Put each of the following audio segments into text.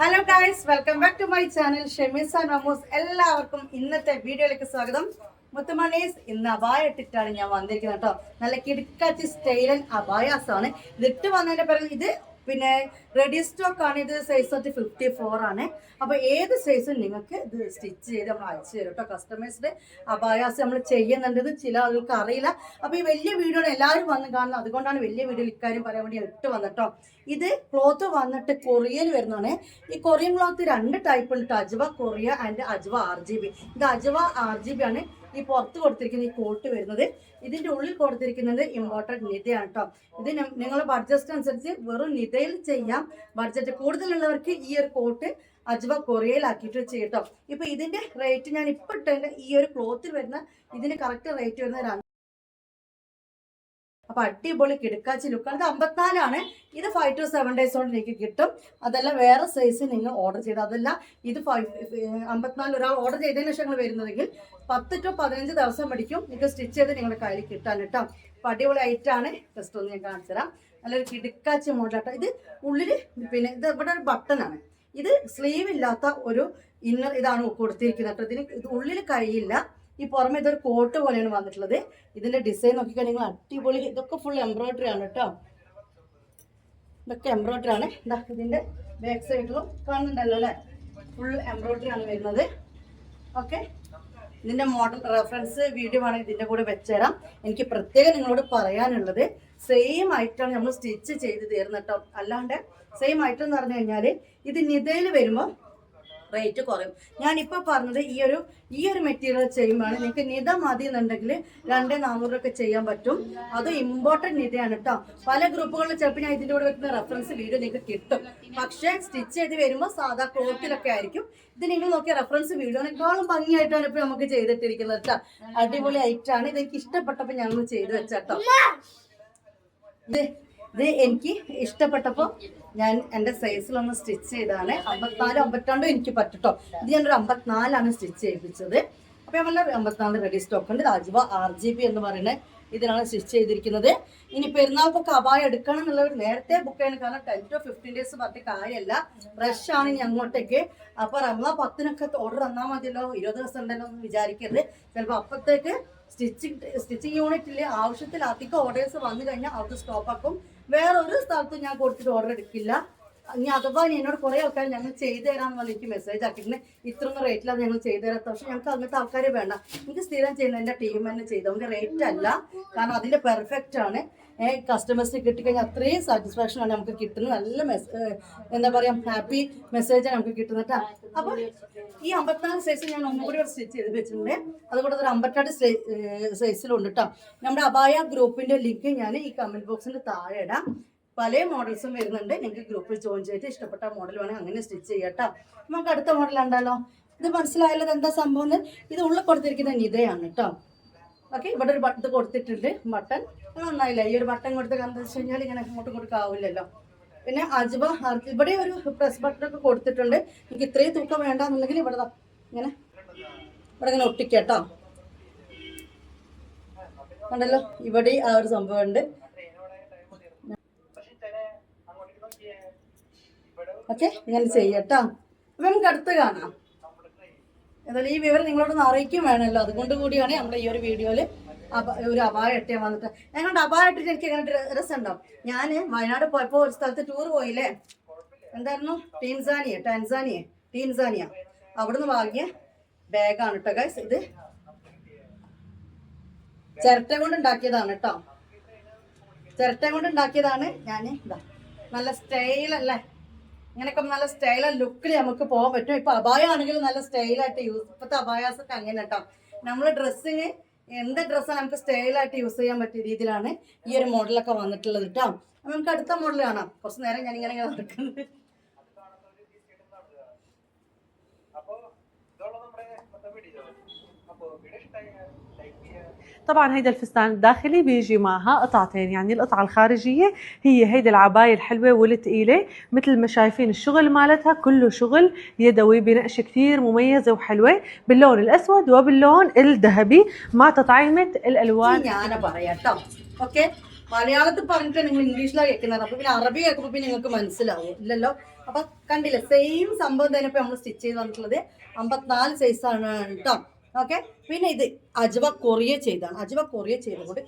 Hello guys welcome back to my channel Shemeesa Namoos എല്ലാവർക്കും ഇന്നത്തെ വീഡിയോയിലേക്ക് സ്വാഗതം. മുത്തുമണീസ് ഇന്ന് അബായ ഇട്ടിട്ടാണ് ഞാൻ വന്നിരിക്കുന്നത് കേട്ടോ. നല്ല കിടക്കാച്ചി സ്റ്റൈലൻ അബായാസ് ആണ് ഇതിട്ട് വന്നതിന്റെ പേരിൽ ഇത് പിന്നെ റെഡി സ്റ്റോക്ക് ആണ്. ഇത് സൈസ് തൊട്ട് ഫിഫ്റ്റി ഫോർ ആണ്. അപ്പൊ ഏത് സൈസും നിങ്ങൾക്ക് ഇത് സ്റ്റിച്ച് ചെയ്ത് നമ്മൾ അയച്ചു തരും കേട്ടോ. കസ്റ്റമേഴ്സിന്റെ അബായാസ് നമ്മൾ ചെയ്യുന്നുണ്ട്. ഇത് ചില ആളുകൾക്ക് അറിയില്ല. അപ്പൊ ഈ വലിയ വീഡിയോ എല്ലാവരും വന്ന് കാണുന്നത്. അതുകൊണ്ടാണ് വലിയ വീഡിയോയിൽ ഇക്കാര്യം പറയാൻ വേണ്ടി ഇട്ട് വന്നിട്ടോ ഇത് ക്ലോത്ത് വന്നിട്ട് കൊറിയയിൽ വരുന്നതാണ്. ഈ കൊറിയൻ ക്ലോത്ത് രണ്ട് ടൈപ്പ് ഉണ്ട്. Ajwa Korea and Ajwa R G B ഇത് അജ്വ ആർ ജി ബി ആണ് ഈ പുറത്ത് കൊടുത്തിരിക്കുന്ന ഈ കോട്ട് വരുന്നത്. ഇതിന്റെ ഉള്ളിൽ കൊടുത്തിരിക്കുന്നത് ഇമ്പോർട്ടന്റ് നിതയാണ് കേട്ടോ ഇത് നിങ്ങളുടെ ബഡ്ജറ്റ് അനുസരിച്ച് വെറും നിതയിൽ ചെയ്യാം. ബഡ്ജറ്റ് കൂടുതലുള്ളവർക്ക് ഈ ഒരു കോട്ട് അജ്വ കൊറിയയിലാക്കിയിട്ട് ചെയ്യട്ടോ ഇപ്പൊ ഇതിന്റെ റേറ്റ് ഞാൻ ഇപ്പൊ ഇട്ടതിന്റെ ഈ ഒരു ക്ലോത്തിൽ വരുന്ന ഇതിന് കറക്റ്റ് റേറ്റ് വരുന്ന അപ്പൊ അടിപൊളി കിടക്കാച്ചി ലുക്കാണ് ഇത് അമ്പത്തിനാലാണ്. ഇത് ഫൈവ് ടു സെവൻ ഡേയ്സ് കൊണ്ട് എനിക്ക് കിട്ടും. അതല്ല വേറെ സൈസ് നിങ്ങൾ ഓർഡർ ചെയ്ത് അതല്ല ഇത് ഫൈവ് അമ്പത്തിനാല് ഒരാൾ ഓർഡർ ചെയ്തതിന് ശേഷം നിങ്ങൾ വരുന്നതെങ്കിൽ പത്ത് ടു പതിനഞ്ച് ദിവസം പിടിക്കും. നിങ്ങൾക്ക് സ്റ്റിച്ച് ചെയ്ത് നിങ്ങളുടെ കയ്യിൽ കിട്ടാൻ കേട്ടോ. അപ്പൊ അടിപൊളി ഐറ്റാണ് ജസ്റ്റ് ഒന്ന് ഞാൻ കാണിച്ചു തരാം. നല്ലൊരു കിടക്കാച്ചി മോഡലാട്ടോ ഇത് ഉള്ളിൽ പിന്നെ ഇത് ഇവിടെ ഒരു ബട്ടണാണ് ഇത് സ്ലീവ് ഇല്ലാത്ത ഒരു ഇന്നർ ഇതാണ് കൊടുത്തിരിക്കുന്നത്. ഇതിന് ഇത് ഉള്ളിൽ കഴിയില്ല ഈ പുറമെ ഇതൊരു കോട്ട് പോലെയാണ് വന്നിട്ടുള്ളത്. ഇതിന്റെ ഡിസൈൻ നോക്കിക്കഴിഞ്ഞാൽ നിങ്ങൾ അടിപൊളി. ഇതൊക്കെ ഫുൾ എംബ്രോയിഡറി ആണ് കേട്ടോ. ഇതൊക്കെ എംബ്രോയിഡറി ആണ്. ഇതാ ഇതിന്റെ ബാക്ക് സൈഡിലും കാണുന്നുണ്ടല്ലോ അല്ലേ? ഫുൾ എംബ്രോയിഡറി ആണ് വരുന്നത്. ഓക്കെ ഇതിന്റെ മോഡൽ റെഫറൻസ് വീഡിയോ ആണ് ഇതിന്റെ കൂടെ വെച്ചുതരാം. എനിക്ക് പ്രത്യേകം നിങ്ങളോട് പറയാനുള്ളത് സെയിം ആയിട്ടാണ് നമ്മൾ സ്റ്റിച്ച് ചെയ്ത് തീർന്നിട്ടോ അല്ലാണ്ട് സെയിം ആയിട്ടെന്ന് പറഞ്ഞു കഴിഞ്ഞാൽ ഇത് നിതയിൽ വരുമ്പോൾ റേറ്റ് കുറയും. ഞാനിപ്പോൾ പറഞ്ഞത് ഈ ഒരു ഈ ഒരു മെറ്റീരിയൽ ചെയ്യുമ്പോൾ നിങ്ങൾക്ക് നിത മതി എന്നുണ്ടെങ്കിൽ രണ്ട് നാനൂറൊക്കെ ചെയ്യാൻ പറ്റും. അത് ഇമ്പോർട്ടന്റ് നിതയാണ് കേട്ടോ പല ഗ്രൂപ്പുകളിൽ ചിലപ്പോൾ ഞാൻ ഇതിന്റെ കൂടെ വെക്കുന്ന റെഫറൻസ് വീഡിയോ നിങ്ങൾക്ക് കിട്ടും. പക്ഷേ സ്റ്റിച്ച് ചെയ്ത് വരുമ്പോൾ സാധാ ക്ലോത്തിലൊക്കെ ആയിരിക്കും. ഇത് നിങ്ങൾ നോക്കിയ റെഫറൻസ് വീഡിയോനേക്കാളും ഭംഗിയായിട്ടാണ് ഇപ്പോൾ നമുക്ക് ചെയ്തിട്ടിരിക്കുന്നത് കേട്ടോ അടിപൊളി ഐറ്റാണ് ഇത് ഇഷ്ടപ്പെട്ടപ്പോൾ ഞങ്ങൾ ചെയ്ത് വെച്ചാട്ടോ ഇത് ഇത് എനിക്ക് ഇഷ്ടപ്പെട്ടപ്പോൾ ഞാൻ എന്റെ സൈസിൽ ഒന്ന് സ്റ്റിച്ച് ചെയ്താണ്. അമ്പത്തിനാല് അമ്പത്തിരണ്ടും എനിക്ക് പറ്റട്ടോ. ഇത് ഞാനൊരു അമ്പത്തിനാലാണ് സ്റ്റിച്ച് ചെയ്യിപ്പിച്ചത്. അപ്പോൾ നമ്മളെ അമ്പത്തിനാല് റെഡി സ്റ്റോക്ക് ഉണ്ട്. രാജീവ ആർ ജി ബി എന്ന് പറയുന്നത് ഇതിനാണ് സ്റ്റിച്ച് ചെയ്തിരിക്കുന്നത്. ഇനി പെരുന്നാൾക്കൊക്കെ അപായം എടുക്കണം എന്നുള്ളവർ നേരത്തെ ബുക്ക് ചെയ്യണം. കാരണം ടെൻ ടു ഫിഫ്റ്റീൻ ഡേയ്സ് പറഞ്ഞ കാര്യമല്ല ഫ്രഷ് ആണ് ഇനി അങ്ങോട്ടേക്ക്. അപ്പോൾ റമദാൻ പത്തിനൊക്കെ ഓർഡർ തന്നാൽ മതിയല്ലോ. ഇരുപത് ദിവസം ഉണ്ടല്ലോ എന്ന് വിചാരിക്കരുത്. ചിലപ്പോൾ അപ്പത്തേക്ക് സ്റ്റിച്ചിങ് സ്റ്റിച്ചിങ് യൂണിറ്റിൽ ആവശ്യത്തിൽ അധികം ഓർഡേഴ്സ് വന്നു കഴിഞ്ഞാൽ അവർക്ക് സ്റ്റോപ്പ് ആക്കും വേറൊരു സ്ഥലത്തും ഞാൻ കൊടുത്തിട്ട് ഓർഡർ എടുക്കില്ല. ഇനി അഥവാ ഇനി എന്നോട് കുറെ ആൾക്കാർ ഞങ്ങൾ ചെയ്തു തരാന്ന് പറഞ്ഞ് എനിക്ക് മെസ്സേജ് ആക്കിയിട്ടുണ്ട്. ഇത്രയൊന്നും റേറ്റിലാണ് ഞങ്ങൾ ചെയ്തു തരാത്ത പക്ഷെ ഞങ്ങൾക്ക് അങ്ങനത്തെ ആൾക്കാരെ വേണ്ട. എനിക്ക് സ്ഥിരം ചെയ്യുന്ന എന്റെ ടീം തന്നെ ചെയ്തു. റേറ്റ് അല്ല. കാരണം അതിന്റെ പെർഫെക്റ്റ് ആണ്. കസ്റ്റമേഴ്സിന് കിട്ടിക്കഴിഞ്ഞാൽ അത്രയും സാറ്റിസ്ഫാക്ഷൻ ആണ് നമുക്ക് കിട്ടുന്നത്. നല്ല മെസ് എന്താ പറയുക ഹാപ്പി മെസ്സേജാണ് നമുക്ക് കിട്ടുന്നത് കേട്ടോ അപ്പോൾ ഈ അമ്പത്തിനാല് സൈസ് ഞാൻ ഒന്നുകൂടി കൂടി സ്റ്റിച്ച് ചെയ്ത് വെച്ചിട്ടുണ്ട്. അതുകൂടെ ഒരു അമ്പത്തെട്ട് സൈസിലുണ്ട് കേട്ടോ നമ്മുടെ അബായ ഗ്രൂപ്പിന്റെ ലിങ്ക് ഞാൻ ഈ കമന്റ് ബോക്സിന്റെ താഴെ ഇടാം. പല മോഡൽസും വരുന്നുണ്ട്. നിങ്ങൾക്ക് ഗ്രൂപ്പിൽ ജോയിൻ ചെയ്തിട്ട് ഇഷ്ടപ്പെട്ട മോഡൽ വേണമെങ്കിൽ അങ്ങനെ സ്റ്റിച്ച് ചെയ്യാം കേട്ടോ നമുക്ക് അടുത്ത മോഡൽ ഉണ്ടല്ലോ ഇത് മനസ്സിലായല്ലോ എന്താ സംഭവം? ഇത് ഉള്ളിൽ കൊടുത്തിരിക്കുന്ന നിതയാണ് കേട്ടോ ഓക്കെ ഇവിടെ ഒരു ബട്ടൺ കൊടുത്തിട്ടുണ്ട്. ബട്ടൺ നന്നായില്ല? ഈ ഒരു ബട്ടൺ കൊടുത്ത് കാരണം വെച്ച് കഴിഞ്ഞാൽ ഇങ്ങനെ അങ്ങോട്ടും ഇങ്ങോട്ടും ആവില്ലല്ലോ. പിന്നെ അജ്ബ ഇവിടെ ഒരു പ്രസ് ബട്ടൺ ഒക്കെ കൊടുത്തിട്ടുണ്ട്. എനിക്ക് ഇത്രയും തൂക്കം വേണ്ടെന്നുണ്ടെങ്കിൽ ഇവിടെ ഇങ്ങനെ ഇവിടെ ഇങ്ങനെ ഒട്ടിക്കട്ടോ. കണ്ടല്ലോ? ഇവിടെ ആ ഒരു സംഭവം ഉണ്ട്. ഓക്കെ ഇങ്ങനെ ചെയ്യട്ടോ അപ്പൊ നമുക്ക് അടുത്ത് കാണാം. ഏതായാലും ഈ വിവരം നിങ്ങളോടൊന്ന് അറിയിക്കും വേണമല്ലോ. അതുകൊണ്ട് കൂടിയാണ് നമ്മുടെ ഈ ഒരു വീഡിയോയിൽ ഒരു അപായം ഇട്ടിയാൻ വന്നിട്ട്. ഞങ്ങളുടെ അപായം എനിക്ക് എങ്ങനെ രസമുണ്ടോ? ഞാൻ വയനാട് പോയപ്പോൾ ഒരു സ്ഥലത്ത് ടൂർ പോയില്ലേ? എന്തായിരുന്നു? Tanzania Tanzania Tanzania. അവിടുന്ന് വാങ്ങിയ ബാഗാണ് കേട്ടോ ഗൈസ് ഇത് ചിരട്ട കൊണ്ട് ഉണ്ടാക്കിയതാണ് കേട്ടോ ചിരട്ട കൊണ്ട് ഉണ്ടാക്കിയതാണ് ഞാൻ നല്ല സ്റ്റൈലല്ലേ ഇങ്ങനെയൊക്കെ നല്ല സ്റ്റൈൽ ലുക്കിൽ നമുക്ക് പോകാൻ പറ്റും. ഇപ്പൊ അബായ ആണെങ്കിലും നല്ല സ്റ്റൈലായിട്ട് യൂസ് ഇപ്പോഴത്തെ ഒക്കെ അങ്ങനെ കേട്ടോ നമ്മൾ ഡ്രസ്സിങ് എന്ത് ഡ്രസ്സാണ് നമുക്ക് സ്റ്റൈലായിട്ട് യൂസ് ചെയ്യാൻ പറ്റിയ രീതിയിലാണ് ഈ ഒരു മോഡലൊക്കെ വന്നിട്ടുള്ളത് കേട്ടോ നമുക്ക് അടുത്ത മോഡൽ കാണാം. കുറച്ച് നേരം ഇങ്ങനെ നടക്കുന്നത് طبعا هيدا الفستان الداخلي بيجي معها قطعتين يعني القطعة الخارجية هي هيدي العباية الحلوة والثقيلة مثل ما شايفين الشغل مالتها كله شغل يدوي بنقش كثير مميزة وحلوة باللون الأسود وباللون الذهبي مع تطعيمة الألوان ഞാൻ പറയാം കേട്ടോ ഓക്കെ മലയാളത്തിൽ പറഞ്ഞിട്ട് നിങ്ങൾ ഇംഗ്ലീഷിലാണ് കേൾക്കുന്നത് അപ്പൊ പിന്നെ അറബി കേൾക്കുമ്പോൾ പിന്നെ നിങ്ങൾക്ക് മനസ്സിലാവും ഇല്ലല്ലോ അപ്പൊ കണ്ടില്ല സെയിം സംഭവം തന്നെ ഇപ്പൊ നമ്മൾ സ്റ്റിച്ച് ചെയ്ത് വന്നിട്ടുള്ളത് അമ്പത്തിനാല് സൈസ് ആണ് കേട്ടോ ഓക്കെ പിന്നെ ഇത് അജ്വ കൊറിയ ചെയ്താണ്. അജ്വ കൊറിയ ചെയ്തുകൊണ്ട്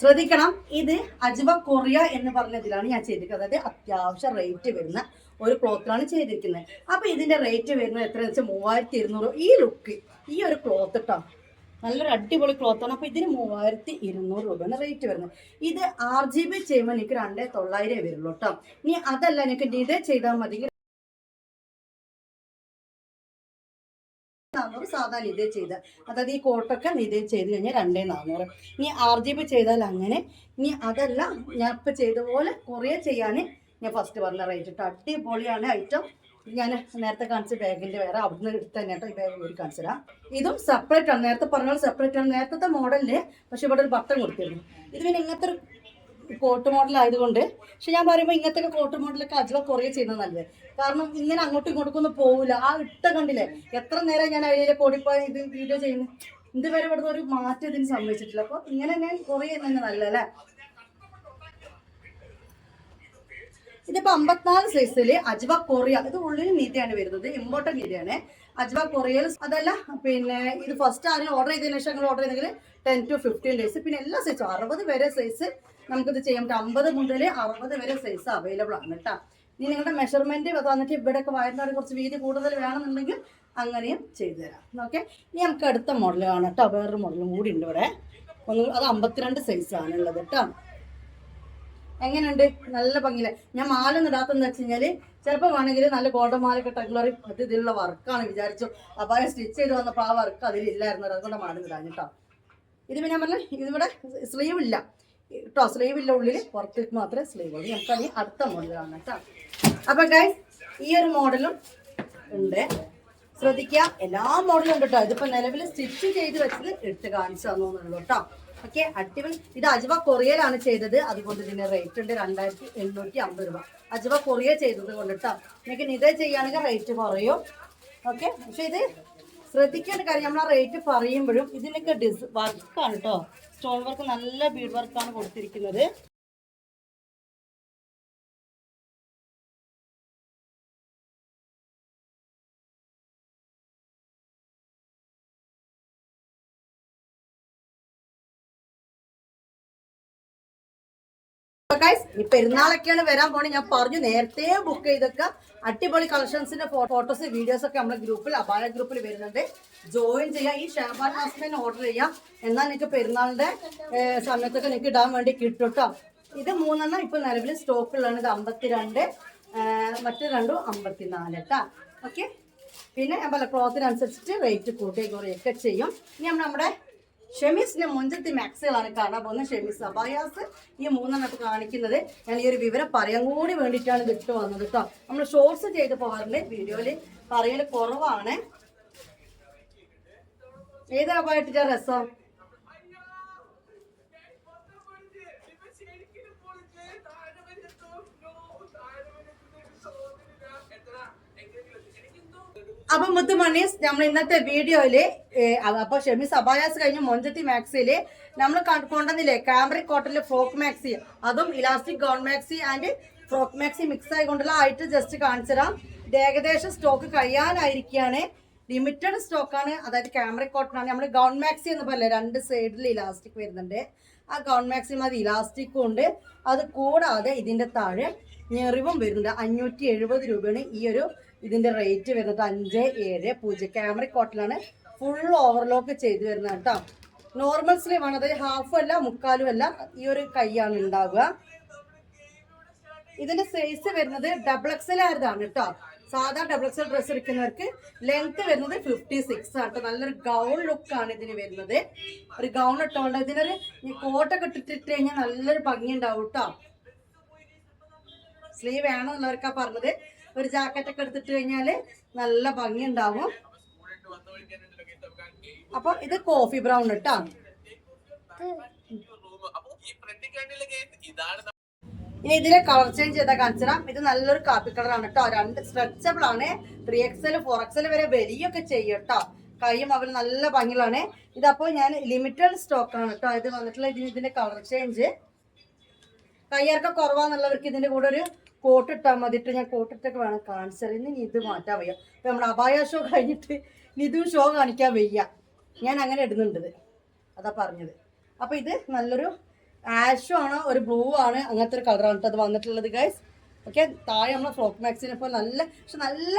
ശ്രദ്ധിക്കണം. ഇത് അജ്വ കൊറിയ എന്ന് പറഞ്ഞതിലാണ് ഞാൻ ചെയ്തിരിക്കുന്നത്. അതായത് അത്യാവശ്യം റേറ്റ് വരുന്ന ഒരു ക്ലോത്തിലാണ് ചെയ്തിരിക്കുന്നത്. അപ്പൊ ഇതിന്റെ റേറ്റ് വരുന്നത് എത്രയാണെന്ന് വെച്ചാൽ മൂവായിരത്തി ഇരുന്നൂറ് ഈ ലുക്ക് ഈ ഒരു ക്ലോത്ത് കേട്ടോ നല്ലൊരു അടിപൊളി ക്ലോത്താണ് അപ്പോൾ ഇതിന് മൂവായിരത്തി ഇരുന്നൂറ് രൂപയാണ് റേറ്റ് വരുന്നത്. ഇത് ആർ ജി ബി ചെയ്യുമ്പോൾ എനിക്ക് രണ്ടേ തൊള്ളായിരം വരുള്ളൂ കേട്ടോ ഇനി അതല്ല എനിക്ക് ഡിതേ ചെയ്താൽ മതി. നാനൂറ് സാധാരണ ഇതേ ചെയ്താൽ അതായത് ഈ കോട്ടൊക്കെ ഇതേ ചെയ്ത് കഴിഞ്ഞാൽ രണ്ടേ നാനൂറ് ഇനി ആർ ജി ബി ചെയ്താൽ അങ്ങനെ ഇനി അതല്ല ഞാൻ ഇപ്പം ചെയ്ത പോലെ കുറേ ചെയ്യാൻ ഞാൻ ഫസ്റ്റ് പറഞ്ഞ റേറ്റ് ഇട്ട് അടിപൊളിയാണ് ഐറ്റം ഞാൻ നേരത്തെ കാണിച്ച ബാഗിന്റെ വേറെ അവിടുന്ന് എടുത്ത് തന്നെ ഈ ബാഗ് കൂടി കാണിച്ചു തരാം. ഇതും സെപ്പറേറ്റ് ആണ്. നേരത്തെ പറഞ്ഞാൽ സെപ്പറേറ്റ് ആണ്. നേരത്തെ മോഡലിന്റെ പക്ഷെ ഇവിടെ ഒരു ബട്ടൺ കൊടുത്തിരുന്നു. ഇത് പിന്നെ ഇങ്ങനത്തെ ഒരു കോട്ട് മോഡൽ ആയതുകൊണ്ട്. പക്ഷെ ഞാൻ പറയുമ്പോൾ ഇങ്ങനത്തെ കോട്ട് മോഡലൊക്കെ അജ്വ കുറേ ചെയ്യുന്നത് നല്ലത്. കാരണം ഇങ്ങനെ അങ്ങോട്ടും ഇങ്ങോട്ടും ഒന്നും പോവില്ല ആ ഇട്ട കണ്ടില്ലേ? എത്ര നേരം ഞാൻ അതിലെ പൊടിപ്പോയി ഇത് വീഡിയോ ചെയ്യുന്നു? ഇതുവരെ ഇവിടുന്ന് ഒരു മാറ്റം ഇതിന് സംഭവിച്ചിട്ടില്ല. അപ്പോൾ ഇങ്ങനെ ഞാൻ കുറേ തന്നെ നല്ലതല്ലേ ഇതിപ്പോ അമ്പത്തിനാല് സൈസിൽ അജ്വ കൊറിയ. ഇത് ഉള്ളിൽ നീതിയാണ് വരുന്നത്. ഇമ്പോർട്ടന്റ് നീതിയാണ് അജ്വ കൊറിയയിൽ അതല്ല പിന്നെ ഇത് ഫസ്റ്റ് ആരും ഓർഡർ ചെയ്തതിനു ശേഷം നിങ്ങൾ ഓർഡർ ചെയ്തെങ്കിൽ ടെൻ ടു ഫിഫ്റ്റീൻ ഡേയ്സ് പിന്നെ എല്ലാ സൈസും അറുപത് വരെ സൈസ് നമുക്കിത് ചെയ്യാൻ പറ്റും അമ്പത് മുതൽ അറുപത് വരെ സൈസ് അവൈലബിൾ ആണ് കേട്ടോ. ഇനി നിങ്ങളുടെ മെഷർമെന്റ് തന്നിട്ട് ഇവിടെയൊക്കെ വയറിനോട് കുറച്ച് വീതി കൂടുതൽ വേണമെന്നുണ്ടെങ്കിൽ അങ്ങനെയും ചെയ്തു തരാം. ഓക്കെ ഇനി നമുക്ക് അടുത്ത മോഡൽ കാണാം കേട്ടോ. വേറൊരു മോഡലും കൂടി ഉണ്ട് ഇവിടെ. ഒന്ന് അത് അമ്പത്തിരണ്ട് സൈസാണ് ഉള്ളത് കേട്ടോ. എങ്ങനെയുണ്ട്? നല്ല ഭംഗിയില്ല ഞാൻ മാല ഇടാത്തെന്ന് വെച്ച് കഴിഞ്ഞാൽ ചിലപ്പോൾ വേണമെങ്കിൽ നല്ല ഗോൾഡൻ മാലൊക്കെ ടഗ്ലറി അത് ഇതിലുള്ള വർക്കാണ് വിചാരിച്ചു. അപ്പോൾ സ്റ്റിച്ച് ചെയ്ത് വന്നപ്പോൾ ആ വർക്ക് അതിലില്ലായിരുന്നു. അതുകൊണ്ട് മാല നിടാൻ കേട്ടോ ഇത് പിന്നെ ഞാൻ പറഞ്ഞ ഇതിവിടെ സ്ലീവ് ഇല്ല. കേട്ടോ ഇല്ല ഉള്ളിൽ പുറത്തേക്ക് മാത്രമേ സ്ലീവ് ഉള്ളൂ. നമുക്ക് അതിന് അടുത്ത മോഡൽ കാണാം കേട്ടോ. അപ്പൊ ഗൈസ് ഈ ഒരു മോഡലും ഉണ്ട്. ശ്രദ്ധിക്കുക എല്ലാ മോഡലും ഉണ്ട് കേട്ടോ. ഇതിപ്പോ നിലവിൽ സ്റ്റിച്ച് ചെയ്ത് വെച്ചത് ഇട്ട് കാണിച്ചു തന്നുള്ളൂ കേട്ടോ. ഓക്കെ അടിപൊളി. ഇത് അജവ കൊറിയയിലാണ് ചെയ്തത്. അതുകൊണ്ട് ഇതിന്റെ റേറ്റ് ഉണ്ട് രണ്ടായിരത്തി എണ്ണൂറ്റി അമ്പത് രൂപ. അജവ കൊറിയ ചെയ്തത് കൊണ്ട് കേട്ടോ. നിങ്ങൾക്ക് നിത ചെയ്യുകയാണെങ്കിൽ റേറ്റ് കുറയും. ഓക്കെ പക്ഷെ ഇത് ശ്രദ്ധിക്കേണ്ട കാര്യം നമ്മൾ ആ റേറ്റ് പറയുമ്പോഴും ഇതിനൊക്കെ ഡിസ് വർക്കാണ് കേട്ടോ സ്റ്റോൺ വർക്ക് നല്ല ബീഡ് വർക്കാണ് കൊടുത്തിരിക്കുന്നത്. പെരുന്നാളൊക്കെയാണ് വരാൻ പോണേ. ഞാൻ പറഞ്ഞു നേരത്തെ ബുക്ക് ചെയ്തൊക്കെ. അടിപൊളി കളക്ഷൻസിന്റെ ഫോട്ടോസ് വീഡിയോസ് ഒക്കെ നമ്മുടെ ഗ്രൂപ്പിൽ അപായ ഗ്രൂപ്പിൽ വരുന്നുണ്ട്. ജോയിൻ ചെയ്യാം. ഈ ഷാബാൻ മാസ്കിന് ഓർഡർ ചെയ്യാം. എന്നാൽ നിങ്ങൾക്ക് പെരുന്നാളിന്റെ സമയത്തൊക്കെ നിങ്ങൾക്ക് ഇടാൻ വേണ്ടി കിട്ടും ഇത് മൂന്നെണ്ണം ഇപ്പൊ നിലവിൽ സ്റ്റോക്കുള്ളതാണ് ഇത് അമ്പത്തിരണ്ട് മറ്റു രണ്ടും അമ്പത്തിനാല് കേട്ടോ ഓക്കെ പിന്നെ ക്ലോത്തിനനുസരിച്ചിട്ട് റേറ്റ് കൂട്ടി കുറയൊക്കെ ചെയ്യും. ഇനി നമ്മുടെ ഷെമീസിന്റെ മുഞ്ചത്തി മാക്സുകളാണ് കാണാൻ പോകുന്നത്. ഷെമീസ് അബായാസ് ഈ മൂന്നെണ്ണത്ത് കാണിക്കുന്നത്. ഞാൻ ഈ ഒരു വിവരം പറയാൻ കൂടി വേണ്ടിയിട്ടാണ് ഇതിട്ട് വന്നത് കേട്ടോ നമ്മൾ ഷോർട്സ് ചെയ്ത് പോകാറുണ്ട്. വീഡിയോയിൽ പറയൽ കുറവാണ്. ഏതാ അബായിട്ടിന്റെ രസം? അപ്പൊ മുത്തു മണീസ് നമ്മൾ ഇന്നത്തെ വീഡിയോയിൽ അപ്പൊ ഷെമി സബായാസ് കഴിഞ്ഞ മൊഞ്ചത്തി മാക്സിയിൽ നമ്മൾ കൊണ്ടുവന്നില്ലേ കാംബ്രിക് കോട്ടണിലെ ഫ്രോക്ക് മാക്സി. അതും elastic gown maxi and frock maxi mix ആയിക്കൊണ്ടുള്ള ആയിട്ട് ജസ്റ്റ് കാണിച്ചു തരാം ഏകദേശം സ്റ്റോക്ക് കഴിയാനായിരിക്കുകയാണ് ലിമിറ്റഡ് സ്റ്റോക്കാണ് അതായത് ക്യാമറ കോട്ടൺ ആണ്. നമ്മൾ ഗൗൺ മാക്സി എന്ന് പറയില്ല രണ്ട് സൈഡിൽ ഇലാസ്റ്റിക് വരുന്നുണ്ട്. ആ ഗൗൺ മാക്സി അത് ഇലാസ്റ്റിക്കും ഉണ്ട്. അത് കൂടാതെ ഇതിന്റെ താഴെ ഞെറിവും വരുന്നുണ്ട്. അഞ്ഞൂറ്റി രൂപയാണ് ഈ ഒരു ഇതിന്റെ റേറ്റ് വരുന്നത് അഞ്ച് ഏഴ് പൂജ്യം. ക്യാമറ കോട്ടലാണ് ഫുൾ ഓവർലോക്ക് ചെയ്തു വരുന്നത് കേട്ടോ. നോർമൽ സ്ലീവ് ആണ്. അതായത് ഹാഫും അല്ല മുക്കാലും അല്ല. ഈ ഒരു കൈയാണ് ഉണ്ടാവുക. ഇതിന്റെ സൈസ് വരുന്നത് ഡബിൾ എക്സൽ ആയതാണ് കേട്ടോ. സാധാ ഡബിൾ എക്സൽ ഡ്രസ് എടുക്കുന്നവർക്ക് ലെങ്ത് വരുന്നത് ഫിഫ്റ്റി സിക്സ് ആണ് കേട്ടോ. നല്ലൊരു ഗൗൺ ലുക്കാണ് ഇതിന് വരുന്നത്. ഒരു ഗൗൺ ഇട്ടോണ്ട് ഇതിനൊരു കോട്ടൊക്കെ ഇട്ടിട്ട് കഴിഞ്ഞാൽ നല്ലൊരു ഭംഗി ഉണ്ടാവും കേട്ടോ. സ്ലീവ് വേണമെന്നുള്ളവർക്കാണ് പറഞ്ഞത്. ഒരു ജാക്കറ്റ് ഒക്കെ എടുത്തിട്ട് കഴിഞ്ഞാൽ നല്ല ഭംഗി ഉണ്ടാവും അപ്പൊ ഇത് കോഫി ബ്രൗൺ ഇട്ടാ ഇനി ഇതിലെ കളർ ചേഞ്ച് ചെയ്താൽ കാണിച്ചുതരാം ഇത് നല്ലൊരു കാപ്പി കളറാണ് കേട്ടോ. രണ്ട് സ്ട്രെച്ചബിൾ ആണ്. ത്രീ എക്സൽ ഫോർ എക്സൽ വരെ വലിയൊക്കെ ചെയ്യും കേട്ടോ. കൈയും അവർ നല്ല ഭംഗിയിലാണ് ഇതപ്പോൾ ഞാൻ ലിമിറ്റഡ് സ്റ്റോക്ക് ആണ് കേട്ടോ. ഇത് വന്നിട്ടുള്ള ഇതിന് ഇതിന്റെ കളർ ചേഞ്ച് കയ്യിറക്കം കുറവാന്നുള്ളവർക്ക് ഇതിന്റെ കൂടെ ഒരു കോട്ട് ഇട്ടാൽ മതിയിട്ട് ഞാൻ കോട്ടിട്ടൊക്കെ വേണം കാണിച്ചാൽ ഇനി ഇത് മാറ്റാൻ വയ്യ. ഇപ്പൊ നമ്മുടെ അപായ ഷോ കഴിഞ്ഞിട്ട് നിതും ഷോ കാണിക്കാൻ വയ്യ. ഞാൻ അങ്ങനെ ഇടുന്നുണ്ട്. അതാ പറഞ്ഞത്. അപ്പോൾ ഇത് നല്ലൊരു ആഷോ ആണ് ഒരു ബ്ലൂ ആണ് അങ്ങനത്തെ ഒരു കളറാണ് അത് വന്നിട്ടുള്ളത് ഗൈസ് ഓക്കെ താഴെ നമ്മളെ ഫ്രോക്ക് മാക്സിനെ ഇപ്പോൾ നല്ല പക്ഷെ നല്ല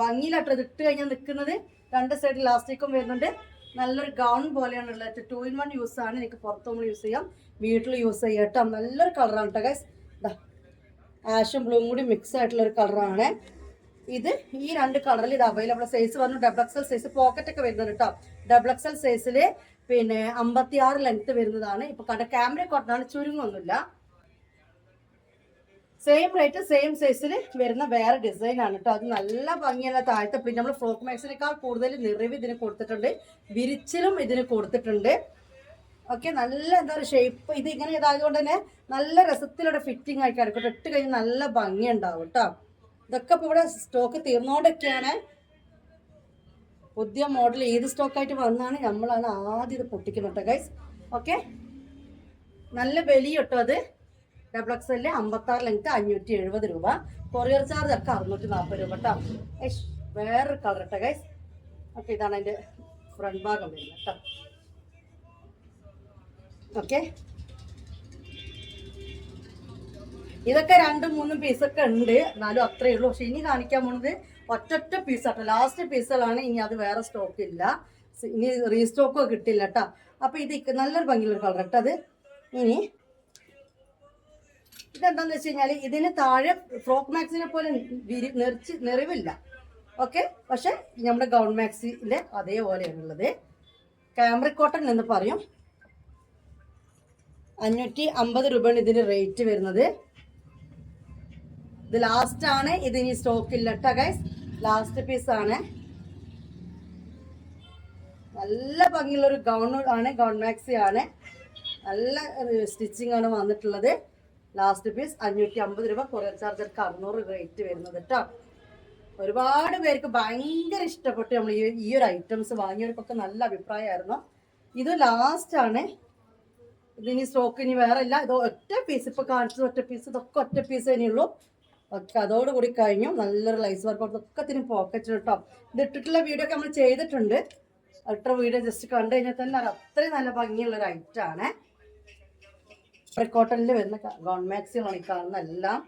ഭംഗിയിലാട്ടോ ഇത് ഇട്ട് കഴിഞ്ഞാൽ നിൽക്കുന്നത് രണ്ട് സൈഡ് ലാസ്റ്റിക്കും വരുന്നുണ്ട്. നല്ലൊരു ഗൗൺ പോലെയാണ് ഉള്ളത്. ടു ഇൻ വൺ യൂസ് ആണ്. എനിക്ക് പുറത്ത് നമ്മൾ യൂസ് ചെയ്യാം. വീട്ടിൽ യൂസ് ചെയ്യാം. കേട്ടോ? നല്ലൊരു കളറാണ് കേട്ടോ ഗൈസ് ആഷും ബ്ലൂവും കൂടി മിക്സ് ആയിട്ടുള്ള ഒരു കളറാണ് ഇത് ഈ രണ്ട് കളറിൽ ഇത് അവൈലബിൾ സൈസ് വന്നു. ഡബിൾ എക്സൽ സൈസ് പോക്കറ്റ് ഒക്കെ വരുന്നത് കേട്ടോ ഡബിൾ എക്സൽ സൈസിൽ പിന്നെ അമ്പത്തി ആറ് ലെങ്ത് വരുന്നതാണ്. ഇപ്പൊ കണ്ട ക്യാമറ കോട്ടനാണ് ചുരുങ്ങൊന്നുമില്ല. സെയിം റേറ്റ് സെയിം സൈസിൽ വരുന്ന വേറെ ഡിസൈൻ ആണ് കേട്ടോ അത് നല്ല ഭംഗിയുള്ള താഴത്തെ പിന്നെ നമ്മൾ ഫ്രോക്ക് മാക്സിനേക്കാൾ കൂടുതൽ നിറവ് ഇതിന് കൊടുത്തിട്ടുണ്ട്. വിരിച്ചിലും ഇതിന് കൊടുത്തിട്ടുണ്ട്. ഓക്കെ നല്ല എന്താ പറയുക ഷേപ്പ് ഇത് ഇങ്ങനെ ഇതായതുകൊണ്ട് തന്നെ നല്ല രസത്തിലൂടെ ഫിറ്റിംഗ് ആയി കിടക്കട്ടെ ഇട്ട് കഴിഞ്ഞാൽ നല്ല ഭംഗി ഉണ്ടാവും കേട്ടോ ഇതൊക്കെ ഇപ്പോൾ ഇവിടെ സ്റ്റോക്ക് തീർന്നുകൊണ്ടൊക്കെയാണ് പുതിയ മോഡൽ ഏത് സ്റ്റോക്കായിട്ട് വന്നാണ് നമ്മളാണ് ആദ്യം ഇത് പൊട്ടിക്കുന്നത് കേട്ടോ ഗൈസ് ഓക്കെ? നല്ല വലിയ കേട്ടോ അത്. ഡബിൾ എക്സ് എല്ലിൽ അമ്പത്താറ് ലെങ്ത് അഞ്ഞൂറ്റി എഴുപത് രൂപ. കൊറിയർ ചാർജ് ഒക്കെ അറുന്നൂറ്റി നാൽപ്പത് രൂപ കേട്ടോ വേറൊരു കളർ കേട്ടോ ഗൈസ് ഓക്കെ ഇതാണ് അതിന്റെ ഫ്രണ്ട് ഭാഗം വരുന്നത് കേട്ടോ ഓക്കെ. ഇതൊക്കെ രണ്ടും മൂന്നും പീസൊക്കെ ഉണ്ട്. എന്നാലും അത്രയേ ഉള്ളൂ. പക്ഷെ ഇനി കാണിക്കാൻ പോണത് ഒറ്റൊറ്റ പീസാട്ടോ ലാസ്റ്റ് പീസുകളാണ് ഇനി അത് വേറെ സ്റ്റോക്ക് ഇല്ല. ഇനി റീസ്റ്റോക്കോ കിട്ടില്ല കേട്ടോ അപ്പൊ ഇത് നല്ലൊരു ഭംഗിയുള്ള കളർ കേട്ടോ അത് ഇനി ഇതെന്താന്ന് വെച്ച് കഴിഞ്ഞാൽ ഇതിന് താഴെ ഫ്രോക്ക് മാക്സിനെ പോലെ വിരി നിറച്ച് നിറവില്ല. ഓക്കെ? പക്ഷെ നമ്മുടെ ഗൗൺ മാക്സിന്റെ അതേപോലെയാണുള്ളത്. ക്യാമറ കോട്ടൺ എന്ന് പറയും. അഞ്ഞൂറ്റി അമ്പത് രൂപയാണ് ഇതിന് റേറ്റ് വരുന്നത്. ഇത് ലാസ്റ്റ് ആണ്. ഇത് ഇനി സ്റ്റോക്ക് ഇല്ല കേട്ടോ ഗൈസ് ലാസ്റ്റ് പീസ് ആണ്. നല്ല ഭംഗിയുള്ള ഒരു ഗൗൺ ആണ്. ഗൗൺ മാക്സി ആണ്. നല്ല സ്റ്റിച്ചിങ് ആണ് വന്നിട്ടുള്ളത്. ലാസ്റ്റ് പീസ് അഞ്ഞൂറ്റി അമ്പത് രൂപ കൊറിയർ ചാർജർക്ക് അറുന്നൂറ് റേറ്റ് വരുന്നത് കേട്ടോ ഒരുപാട് പേർക്ക് ഭയങ്കര ഇഷ്ടപ്പെട്ടു നമ്മൾ ഈ ഒരു ഐറ്റംസ് വാങ്ങിയവർക്കൊക്കെ നല്ല അഭിപ്രായമായിരുന്നു. ഇത് ലാസ്റ്റ് ആണ്. ഇതിനി സ്റ്റോക്ക് ഇനി വേറെ ഇല്ല. ഇത് ഒറ്റ പീസ് ഇപ്പൊ കാണിച്ചത് ഒറ്റ പീസ് ഇതൊക്കെ ഒറ്റ പീസ് തന്നെയുള്ളൂ. ഒക്കെ അതോടുകൂടി കഴിഞ്ഞു. നല്ലൊരു ലൈസ് വർക്ക് ഒക്കെ തിന് പോക്കറ്റ് കേട്ടോ ഇത് ഇട്ടിട്ടുള്ള വീഡിയോ ഒക്കെ നമ്മൾ ചെയ്തിട്ടുണ്ട്. അത്ര വീഡിയോ ജസ്റ്റ് കണ്ടു കഴിഞ്ഞാൽ തന്നെ അത് അത്രയും നല്ല ഭംഗിയുള്ള ഒരു ഐറ്റം ആണ്. കോട്ടണിൽ വരുന്ന ഗോൺ മാക്സികളാണ് എല്ലാം.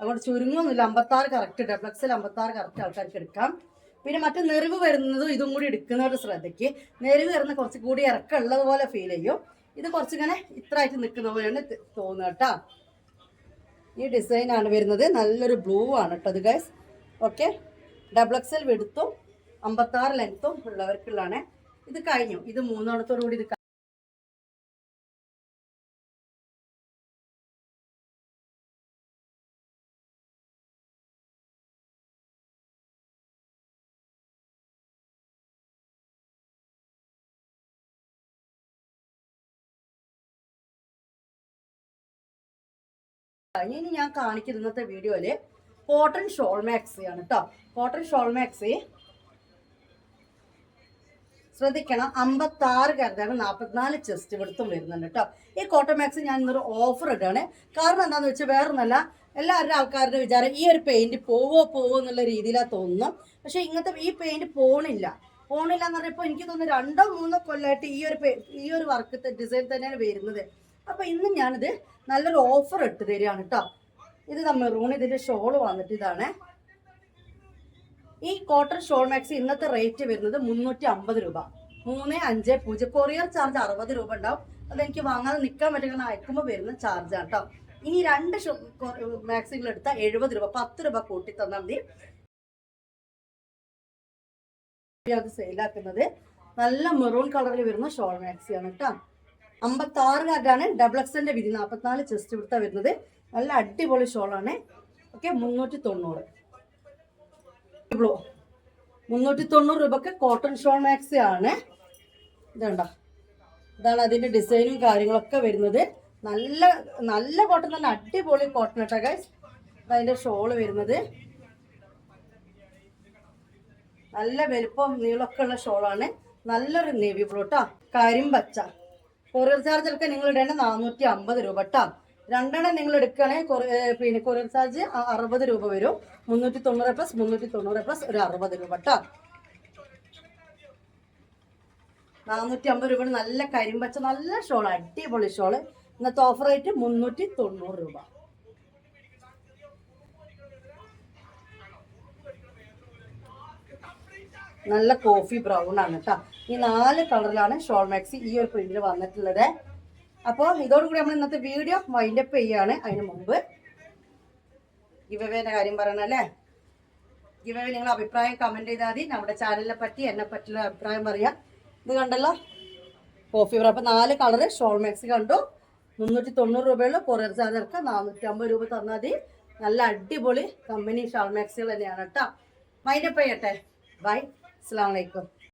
അതുകൊണ്ട് ചുരുങ്ങൊന്നുമില്ല. അമ്പത്താറ് കറക്റ്റ് ഡബ്ലക്സിൽ അമ്പത്താറ് കറക്റ്റ് ആൾക്കാർക്ക് എടുക്കാം. പിന്നെ മറ്റു നെറിവ് വരുന്നതും ഇതും കൂടി എടുക്കുന്നവരുടെ ശ്രദ്ധയ്ക്ക്. നെറിവ് വരുന്ന കുറച്ച് കൂടി ഇറക്കമുള്ളത് പോലെ ഫീൽ ചെയ്യും. ഇത് കുറച്ചിങ്ങനെ ഇത്ര ആയിട്ട് നിൽക്കുന്ന പോലെയാണ് തോന്നുക കേട്ടോ. ഈ ഡിസൈനാണ് വരുന്നത്. നല്ലൊരു ബ്ലൂ ആണ് കേട്ടോ ഇത് ഗൈസ് ഓക്കെ ഡബിൾ എക്സൽ വെടുത്തും അമ്പത്താറ് ലെങ്ത്തും ഉള്ളവർക്കുള്ളതാണ്. ഇത് കഴിഞ്ഞു. ഇത് മൂന്നെണ്ണത്തോടു കൂടി ഇത് ഇനി ഞാൻ കാണിക്കുന്ന ഇന്നത്തെ വീഡിയോയിൽ കോട്ടൺ ഷോൾ മാക്സി ആണ് കേട്ടോ കോട്ടൺ ഷോൾ മാക്സി ശ്രദ്ധിക്കണം. അമ്പത്തി ആറ് കരുതാണ് നാൽപ്പത്തിനാല് ചെസ്റ്റ് പിടുത്തം വരുന്നുണ്ട് കേട്ടോ ഈ കോട്ടൺ മാക്സി ഞാൻ ഇന്നൊരു ഓഫർ ഇടുകയാണ്. കാരണം എന്താണെന്ന് വെച്ചാൽ വേറൊന്നല്ല എല്ലാവരുടെ ആൾക്കാരുടെ വിചാരം ഈ ഒരു പെയിന്റ് പോവോ പോവോ എന്നുള്ള രീതിയിലാണ് തോന്നുന്നു. പക്ഷെ ഇങ്ങനത്തെ ഈ പെയിന്റ് പോണില്ല. പോണില്ല എന്ന് പറയുമ്പോൾ എനിക്ക് തോന്നുന്നു രണ്ടോ മൂന്നോ കൊല്ലമായിട്ട് ഈ ഒരു ഈ ഒരു വർക്ക് ഡിസൈൻ തന്നെയാണ് വരുന്നത്. അപ്പൊ ഇന്ന് ഞാനിത് നല്ലൊരു ഓഫർ ഇട്ട് തരികയാണ് കേട്ടോ ഇത് നമ്മൾ മെറൂൺ ഇതിന്റെ ഷോൾ വന്നിട്ട് ഇതാണ്. ഈ കോട്ടൺ ഷോൾ മാക്സ് ഇന്നത്തെ റേറ്റ് വരുന്നത് മുന്നൂറ്റി അമ്പത് രൂപ. മൂന്ന് അഞ്ച് പൂജ്യം. കൊറിയർ ചാർജ് അറുപത് രൂപ ഉണ്ടാവും. അതെനിക്ക് വാങ്ങാതെ നിൽക്കാൻ പറ്റുന്ന അയക്കുമ്പോൾ വരുന്ന ചാർജാണ് കേട്ടോ ഇനി രണ്ട് മാക്സികൾ എടുത്താൽ എഴുപത് രൂപ പത്ത് രൂപ കൂട്ടി തന്നാൽ മതി. അത് സെയിലാക്കുന്നത് നല്ല മെറൂൺ കളറിൽ വരുന്ന ഷോൾ മാക്സിയാണ് കേട്ടോ അമ്പത്തി ആറുകാരാണ് ഡബിൾ എക്സലിന്റെ വിധി നാൽപ്പത്തിനാല് ചെസ്റ്റ് ഇവിടുത്തെ വരുന്നത്. നല്ല അടിപൊളി ഷോളാണ് ഓക്കെ മുന്നൂറ്റി തൊണ്ണൂറ് മുന്നൂറ്റി തൊണ്ണൂറ് രൂപക്ക് കോട്ടൺ ഷോൾ മാക്സി ആണ്. ഇതുണ്ടോ? ഇതാണ് അതിന്റെ ഡിസൈനും കാര്യങ്ങളൊക്കെ വരുന്നത്. നല്ല നല്ല കോട്ടൺ നല്ല അടിപൊളി കോട്ടൺ കേട്ടോ ഗൈസ് അതിന്റെ ഷോൾ വരുന്നത്. നല്ല വലുപ്പം നീളമൊക്കെ ഉള്ള ഷോളാണ് നല്ലൊരു നേവി ബ്ലൂ കരിമ്പച്ച. കൊറിയർ ചാർജ് ഒക്കെ നിങ്ങൾ ഇടേണ്ട നാനൂറ്റി അമ്പത് രൂപ കേട്ടോ രണ്ടെണ്ണം നിങ്ങൾ എടുക്കുകയാണെങ്കിൽ പിന്നെ കൊറിയർ ചാർജ് അറുപത് രൂപ വരും. മുന്നൂറ്റി തൊണ്ണൂറ് പ്ലസ് മുന്നൂറ്റി തൊണ്ണൂറ് പ്ലസ് ഒരു അറുപത് രൂപ കേട്ടോ നാനൂറ്റി അമ്പത് രൂപ നല്ല കരിമ്പച്ച നല്ല ഷോൾ അടിപൊളി ഷോൾ. ഇന്നത്തെ ഓഫർ റേറ്റ് മുന്നൂറ്റി തൊണ്ണൂറ് രൂപ. നല്ല കോഫി ബ്രൗൺ ആണ് കേട്ടോ ഈ നാല് കളറിലാണ് ഷോൾ മാക്സി ഈ ഒരു പ്രിന്റിൽ വന്നിട്ടുള്ളത്. അപ്പോൾ ഇതോടുകൂടി നമ്മൾ ഇന്നത്തെ വീഡിയോ വൈൻഡപ്പ് ചെയ്യാണ് അതിന് മുമ്പ്. ഗിവവേന്റെ കാര്യം പറയണല്ലേ ഗിവവേ നിങ്ങൾ അഭിപ്രായം കമന്റ് ചെയ്താൽ മതി. നമ്മുടെ ചാനലിനെ പറ്റി എന്നെ പറ്റിയുള്ള അഭിപ്രായം പറയാം. ഇത് കണ്ടല്ലോ? കോഫി ബ്രൗൺ അപ്പോൾ നാല് കളറ് ഷോൾ മാക്സി കണ്ടു. മുന്നൂറ്റി തൊണ്ണൂറ് രൂപയുള്ള. കൊറിയർ ചാർജ് ഇറക്കുക നാനൂറ്റി അമ്പത് രൂപ തന്നാൽ മതി. നല്ല അടിപൊളി കമ്പനി ഷോൾ മാക്സികൾ തന്നെയാണ് കേട്ടോ മൈൻഡപ്പ് ചെയ്യട്ടെ? ബൈ আসসালামু আলাইকুম।